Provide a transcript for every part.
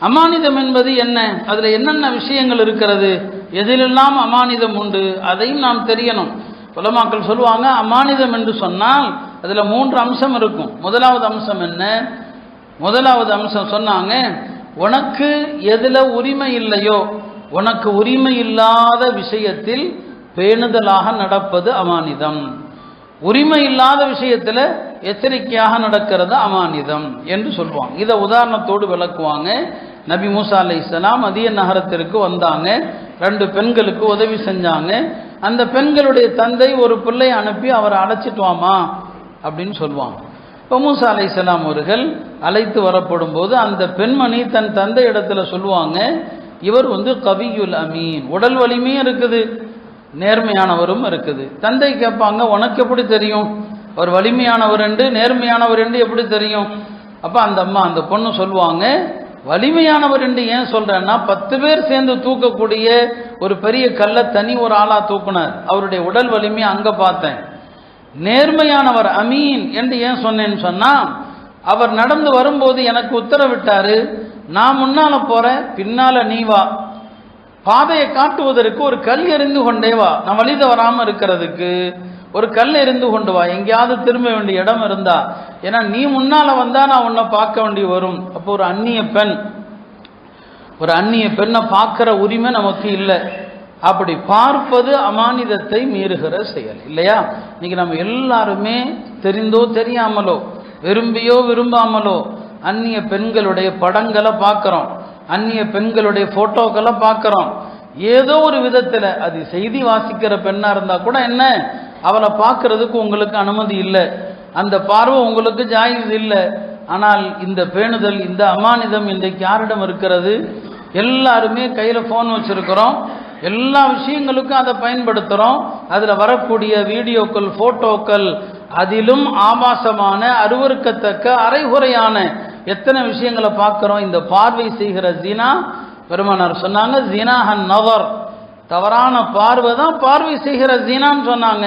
அமானிதம் என்பது என்ன? அதுல என்னென்ன விஷயங்கள் இருக்கிறது? எதிலெல்லாம் அமானிதம் உண்டு? அதையும் நாம் தெரியணும். உலமாக்கள் சொல்லுவாங்க அமானிதம் என்று சொன்னால் அதுல மூன்று அம்சம் இருக்கும். முதலாவது அம்சம் என்ன? முதலாவது அம்சம் சொன்னாங்க உனக்கு எதுல உரிமை இல்லையோ உனக்கு உரிமை இல்லாத விஷயத்தில் பேணுதலாக நடப்பது அமானிதம். உரிமை இல்லாத விஷயத்துல எச்சரிக்கையாக நடக்கிறது அமானிதம் என்று சொல்லுவாங்க. இதை உதாரணத்தோடு விளக்குவாங்க. நபி மூசா அலை இஸ்லாம் மதிய நகரத்திற்கு வந்தாங்க. ரெண்டு பெண்களுக்கு உதவி செஞ்சாங்க. அந்த பெண்களுடைய தந்தை ஒரு பிள்ளை அனுப்பி அவரை அழைச்சிட்டுவாமா? அப்படின்னு சொல்லுவாங்க. இப்போ மூசா அலை இஸ்லாம் அவர்கள் அழைத்து வரப்படும் போது அந்த பெண்மணி தன் தந்தை இடத்துல சொல்லுவாங்க இவர் வந்து கவியுல் அமீன். உடல் வலிமையும் இருக்குது. நேர்மையானவரும் இருக்குது. தந்தை கேட்பாங்க உனக்கு எப்படி தெரியும்? அவர் வலிமையானவர் என்று நேர்மையானவர் என்று எப்படி தெரியும்? அப்போ அந்த அம்மா அந்த பொண்ணு சொல்லுவாங்க வலிமையானவர் என்று ஏன் சொல்றேன்னா பத்து பேர் சேர்ந்து தூக்கக்கூடிய ஒரு பெரிய கல்லை தனி ஒரு ஆளா தூக்குனார். அவருடைய உடல் வலிமையை அங்க பார்த்தேன். நேர்மையானவர் அமீன் என்று ஏன் சொன்னேன்னு சொன்னா அவர் நடந்து வரும்போது எனக்கு உத்தரவிட்டாரு நான் முன்னால போறேன் பின்னால நீ வா. பாதையை காட்டுவதற்கு ஒரு கல் எறிந்து கொண்டே வா. நான் வழி தவறாம இருக்கிறதுக்கு ஒரு கல் இருந்து கொண்டு வா. எங்கேயாவது திரும்ப வேண்டிய இடம் இருந்தா. ஏன்னா நீ முன்னால வந்தா நான் உன்னை பார்க்க வேண்டி வரும். அப்போ ஒரு அந்நிய பெண். ஒரு அந்நிய பெண்ணை பார்க்கிற உரிமை நமக்கு இல்லை. அப்படி பார்ப்பது அமானிதத்தை மீறுகிற செயல். இல்லையா? இன்னைக்கு நம்ம எல்லாருமே தெரிந்தோ தெரியாமலோ விரும்பியோ விரும்பாமலோ அந்நிய பெண்களுடைய படங்களை பார்க்குறோம். அந்நிய பெண்களுடைய போட்டோக்களை பார்க்குறோம். ஏதோ ஒரு விதத்தில் அது செய்தி வாசிக்கிற பெண்ணாக இருந்தால் கூட என்ன? அவளை பார்க்கறதுக்கு உங்களுக்கு அனுமதி இல்லை. அந்த பார்வை உங்களுக்கு ஜாயிஸ் இல்லை. ஆனால் இந்த பேணுதல் இந்த அமானிதம் இன்றைக்கு யாரிடம் இருக்கிறது? எல்லாருமே கையில் ஃபோன் வச்சுருக்கிறோம். எல்லா விஷயங்களுக்கும் அதை பயன்படுத்துகிறோம் அதில் வரக்கூடிய வீடியோக்கள் ஃபோட்டோக்கள் அதிலும் ஆபாசமான அருவருக்கத்தக்க அரைகுறையான எத்தனை விஷயங்களை பார்க்குறோம்? இந்த பார்வை செய்கிற ஜீனா பெருமானார் சொன்னாங்க ஜினாஹன் நவர். தவறான பார்வை தான் பார்வை செய்கிற ஜீனான்னு சொன்னாங்க.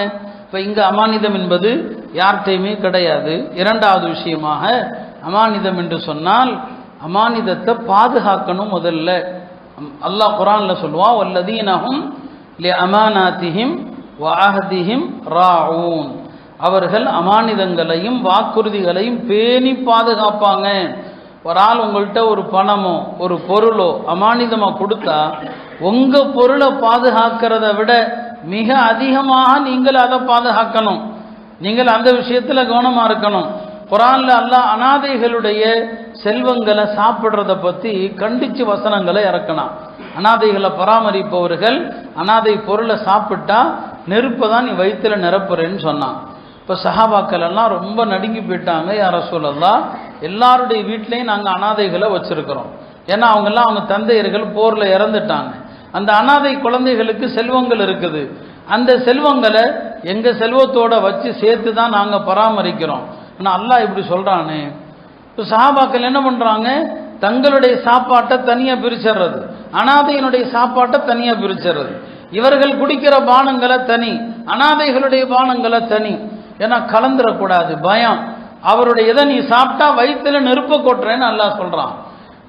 இப்போ இங்கே அமானிதம் என்பது யார்கிட்டையுமே கிடையாது. இரண்டாவது விஷயமாக அமானிதம் என்று சொன்னால் அமானிதத்தை பாதுகாக்கணும் முதல்ல. அல்லாஹ் குரான்ல சொல்லுவான் வல்லதீனஹும் அமானாத்திஹிம் வாஹதிஹிம் ராவூன் அவர்கள் அமானிதங்களையும் வாக்குறுதிகளையும் பேணி பாதுகாப்பாங்க. ஒரு ஆள் உங்கள்கிட்ட ஒரு பணமோ ஒரு பொருளோ அமானிதமாக கொடுத்தா உங்கள் பொருளை பாதுகாக்கிறத விட மிக அதிகமாக நீங்கள் அதை பாதுகாக்கணும். நீங்கள் அந்த விஷயத்தில் கவனமாக இருக்கணும். குரான்ல அல்லாஹ் அனாதைகளுடைய செல்வங்களை சாப்பிட்றத பற்றி கண்டிச்சு வசனங்களை இறக்கணும். அனாதைகளை பராமரிப்பவர்கள் அனாதை பொருளை சாப்பிட்டா நெருப்பை தான் நீ வயிற்றுல நிரப்புறேன்னு சொன்னான். இப்போ சஹாபாக்கள் எல்லாம் ரொம்ப நடுங்கி போயிட்டாங்க யார சொல்லலாம் எல்லாருடைய வீட்லேயும் நாங்கள் அனாதைகளை வச்சுருக்கிறோம். ஏன்னா அவங்கெல்லாம் அவங்க தந்தையர்கள் போரில் இறந்துட்டாங்க. அந்த அனாதை குழந்தைகளுக்கு செல்வங்கள் இருக்குது. அந்த செல்வங்களை எங்கள் செல்வத்தோட வச்சு சேர்த்து தான் நாங்கள் பராமரிக்கிறோம். ஆனால் அல்லாஹ் இப்படி சொல்கிறானே இப்போ சஹாபாக்கள் என்ன பண்ணுறாங்க தங்களுடைய சாப்பாட்டை தனியாக பிரிச்சிடுறது. அனாதையினுடைய சாப்பாட்டை தனியாக பிரிச்சிடுறது. இவர்கள் குடிக்கிற பானங்களை தனி அனாதைகளுடைய பானங்களை தனி. ஏன்னா கலந்துடக்கூடாது பயம். அவருடைய இதை நீ சாப்பிட்டா வயிற்றுல நெருப்ப கொட்டுறேன்னு நல்லா சொல்கிறான்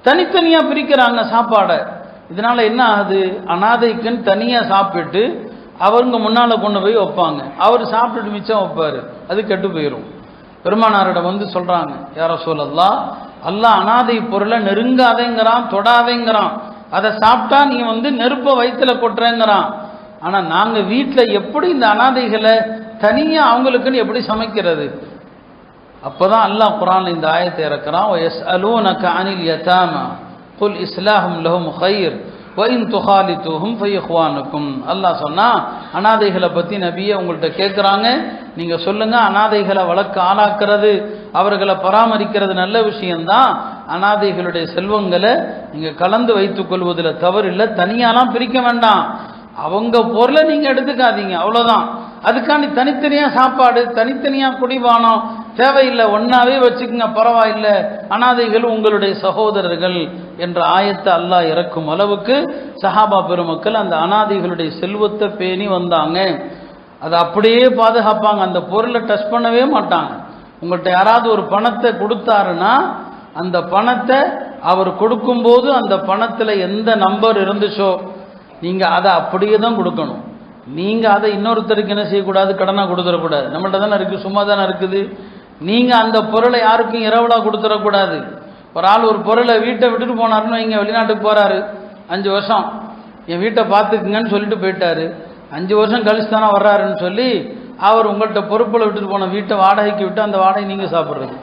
தனித்தனியாக பிரிக்கிறாங்க சாப்பாடை. இதனால் என்ன ஆகுது? அனாதைக்குன்னு தனியாக சாப்பிட்டு அவங்க முன்னால் கொண்டு போய் வைப்பாங்க. அவர் சாப்பிட்டுட்டு மிச்சம் வைப்பார். அது கெட்டு போயிடும் பெருமானாரிடம் வந்து சொல்கிறாங்க யார சொல்லலாம் அல்லாஹ் அனாதை பொருளை நெருங்காதேங்கிறான் தொடாதேங்கிறான். அதை சாப்பிட்டா நீ வந்து நெருப்பை வயிற்றுல கொட்டுறேங்கிறான். ஆனால் நாங்கள் வீட்டில் எப்படி இந்த அனாதைகளை தனியாக அவங்களுக்குன்னு எப்படி சமைக்கிறது? அப்போ தான் அல்லாஹ் குரான் இந்த ஆயத்தை இறக்குறான் எஸ் அலூனக அனில் யதாமா. குல் இஸ்லாஹும் லஹும் ஹைர் வயின் துஹாலித்துஹும் ஃபைஹ்வானுக்கும் அல்லாஹ் சொன்னால் அனாதைகளை பற்றி நபியை உங்கள்கிட்ட கேட்குறாங்க. நீங்கள் சொல்லுங்கள் அனாதைகளை வளர்க்க ஆளாக்குறது அவர்களை பராமரிக்கிறது நல்ல விஷயந்தான் அனாதைகளுடைய செல்வங்களை நீங்கள் கலந்து வைத்துக்கொள்வதில் தவறு இல்லை. தனியாலாம் பிரிக்க வேண்டாம். அவங்க பொருளை நீங்கள் எடுத்துக்காதீங்க. அவ்வளோதான் அதுக்காண்டி தனித்தனியாக சாப்பாடு தனித்தனியாக குடிபானம் தேவையில்லை ஒன்றாவே வச்சுக்கோங்க பரவாயில்லை. அனாதைகள் உங்களுடைய சகோதரர்கள் என்ற ஆயத்தை அல்லாஹ் இறக்கும் அளவுக்கு சஹாபா பெருமக்கள் அந்த அனாதைகளுடைய செல்வத்தை பேணி வந்தாங்க. அதை அப்படியே பாதுகாப்பாங்க. அந்த பொருளை டச் பண்ணவே மாட்டாங்க. உங்கள்கிட்ட யாராவது ஒரு பணத்தை கொடுத்தாருன்னா அந்த பணத்தை அவர் கொடுக்கும்போது அந்த பணத்தில் எந்த நம்பர் இருந்துச்சோ நீங்கள் அதை அப்படியே தான் கொடுக்கணும். நீங்கள் அதை இன்னொருத்தருக்கு என்ன செய்யக்கூடாது? கடனாக கொடுத்துடக்கூடாது. நம்மள்ட்ட தானே இருக்குது சும்மா தானே இருக்குது? நீங்கள் அந்த பொருளை யாருக்கும் இரவலாக கொடுத்துடக்கூடாது. ஒரு ஆள் ஒரு பொருளை வீட்டை விட்டுட்டு போனாருன்னு வைங்க வெளிநாட்டுக்கு போகிறாரு அஞ்சு வருஷம். என் வீட்டை பார்த்துக்குங்கன்னு சொல்லிட்டு போயிட்டாரு. அஞ்சு வருஷம் கழிச்சு தானே வர்றாருன்னு சொல்லி அவர் உங்கள்கிட்ட பொறுப்பில் விட்டுட்டு போன வீட்டை வாடகைக்கு விட்டு அந்த வாடகை நீங்கள் சாப்பிட்றது.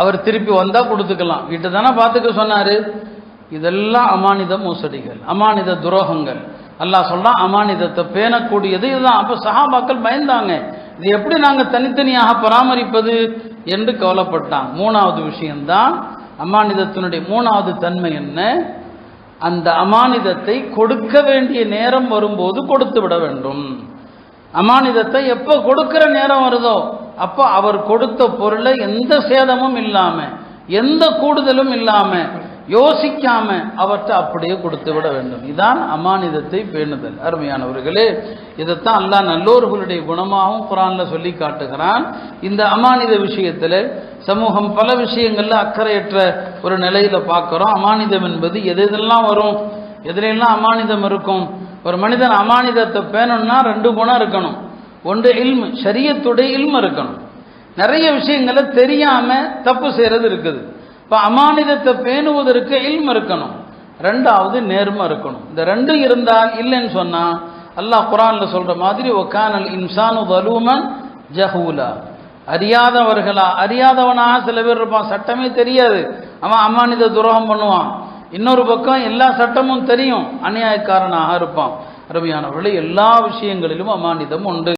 அவர் திருப்பி வந்தால் கொடுத்துக்கலாம். வீட்டை தானே பார்த்துக்க சொன்னார். இதெல்லாம் அமானித மோசடிகள் அமானித துரோகங்கள். அல்லாஹ் சொல்றான் அமானிதத்தை பேணக்கூடியது இதுதான். அப்போ சஹாபாக்கள் பயந்தாங்க. இது எப்படி நாங்கள் தனித்தனியாக பராமரிப்பது என்று கவலைப்பட்டான். மூணாவது விஷயம்தான் அமானிதத்தினுடைய மூணாவது தன்மை என்ன? அந்த அமானிதத்தை கொடுக்க வேண்டிய நேரம் வரும்போது கொடுத்து விட வேண்டும். அமானிதத்தை எப்போ கொடுக்கிற நேரம் வருதோ அப்போ அவர் கொடுத்த பொருளை எந்த சேதமும் இல்லாமல் எந்த கூடுதலும் இல்லாமல் யோசிக்காம அவற்றை அப்படியே கொடுத்து விட வேண்டும். இதான் அமானிதத்தை பேணுதல். அருமையானவர்களே இதைத்தான் அல்லாஹ் நல்லோர்களுடைய குணமாகவும் குரான்ல சொல்லி காட்டுகிறான். இந்த அமானித விஷயத்துல சமூகம் பல விஷயங்கள்ல அக்கறையற்ற ஒரு நிலையில பார்க்கிறோம். அமானிதம் என்பது எது எதெல்லாம் வரும்? எதுலெல்லாம் அமானிதம் இருக்கும்? ஒரு மனிதன் அமானிதத்தை பேணும்னா ரெண்டு குணம் இருக்கணும். ஒன்று இல்மு சரியத்துடைய இல்மு இருக்கணும். நிறைய விஷயங்களை தெரியாம தப்பு செய்யறது இருக்குது. இப்போ அமானிதத்தை பேணுவதற்கு இல்மு இருக்கணும். ரெண்டாவது நேர்மை இருக்கணும். இந்த ரெண்டும் இருந்தால் இல்லைன்னு சொன்னால் அல்லாஹ் குரானில் சொல்கிற மாதிரி ஒக்கானல் இன்சானு வலூமன் ஜஹூலா. அறியாதவர்களா அறியாதவனா சில பேர் இருப்பான். சட்டமே தெரியாது. அவன் அமானித துரோகம் பண்ணுவான். இன்னொரு பக்கம் எல்லா சட்டமும் தெரியும். அநியாயக்காரனாக இருப்பான். அருமையானவர்கள் எல்லா விஷயங்களிலும் அமானிதம் உண்டு.